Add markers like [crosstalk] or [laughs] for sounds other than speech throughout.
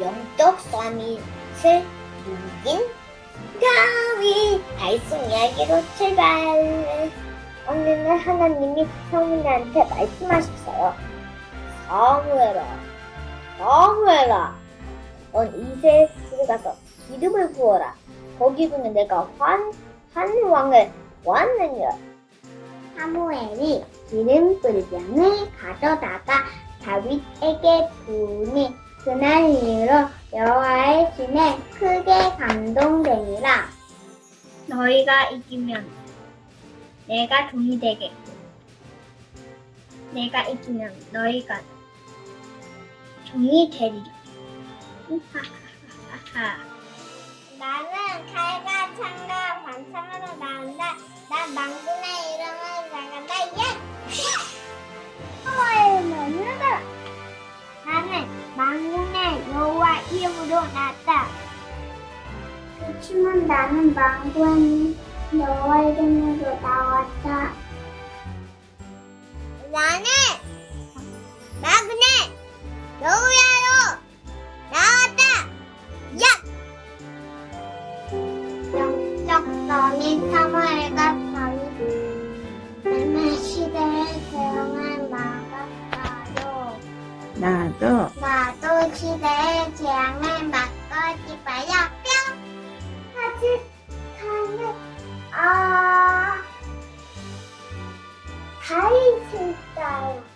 영적 서밋을 이긴 가위 달성 이야기로 출발. 어느 날 하나님이 사무엘한테 말씀하셨어요. 사무엘아, 사무엘아, 넌 이세스를 가서 기름을 부어라. 거기서는 내가 환, 한 왕을 보았느니라. 사무엘이 기름 불병을 가져다가 다윗에게 부으니 그날 이후로 여호와의 신에 크게 감동되니라. 너희가 이기면 내가 종이 되겠고 내가 이기면 너희가 종이 되리라. 나는 칼과 창과 반창으로 나온다. 나왔다. 그렇지만 나는 여호와 이름으로 나왔다. 나는 망군의 여호와로 나왔다. 야! 영적 성인 사마엘과 내 시대의 재앙을 막았어요. 나도 나도 다윗일까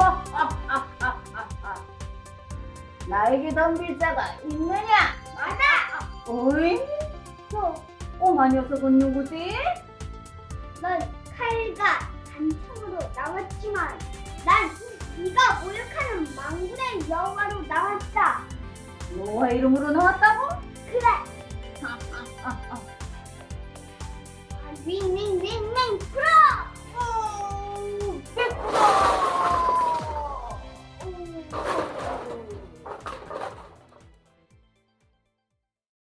[laughs] 나에게 덤빌 자가 있느냐? 맞아! 어이? 저 오만 녀석은 누구지? 넌 칼과 단창으로 나왔지만 난 네가 모욕하는 망군의 여호와로 나왔다. 여호와 이름으로 나왔다고? 그래. [laughs] 윙윙윙윙 풀어. 오, 백 풀어.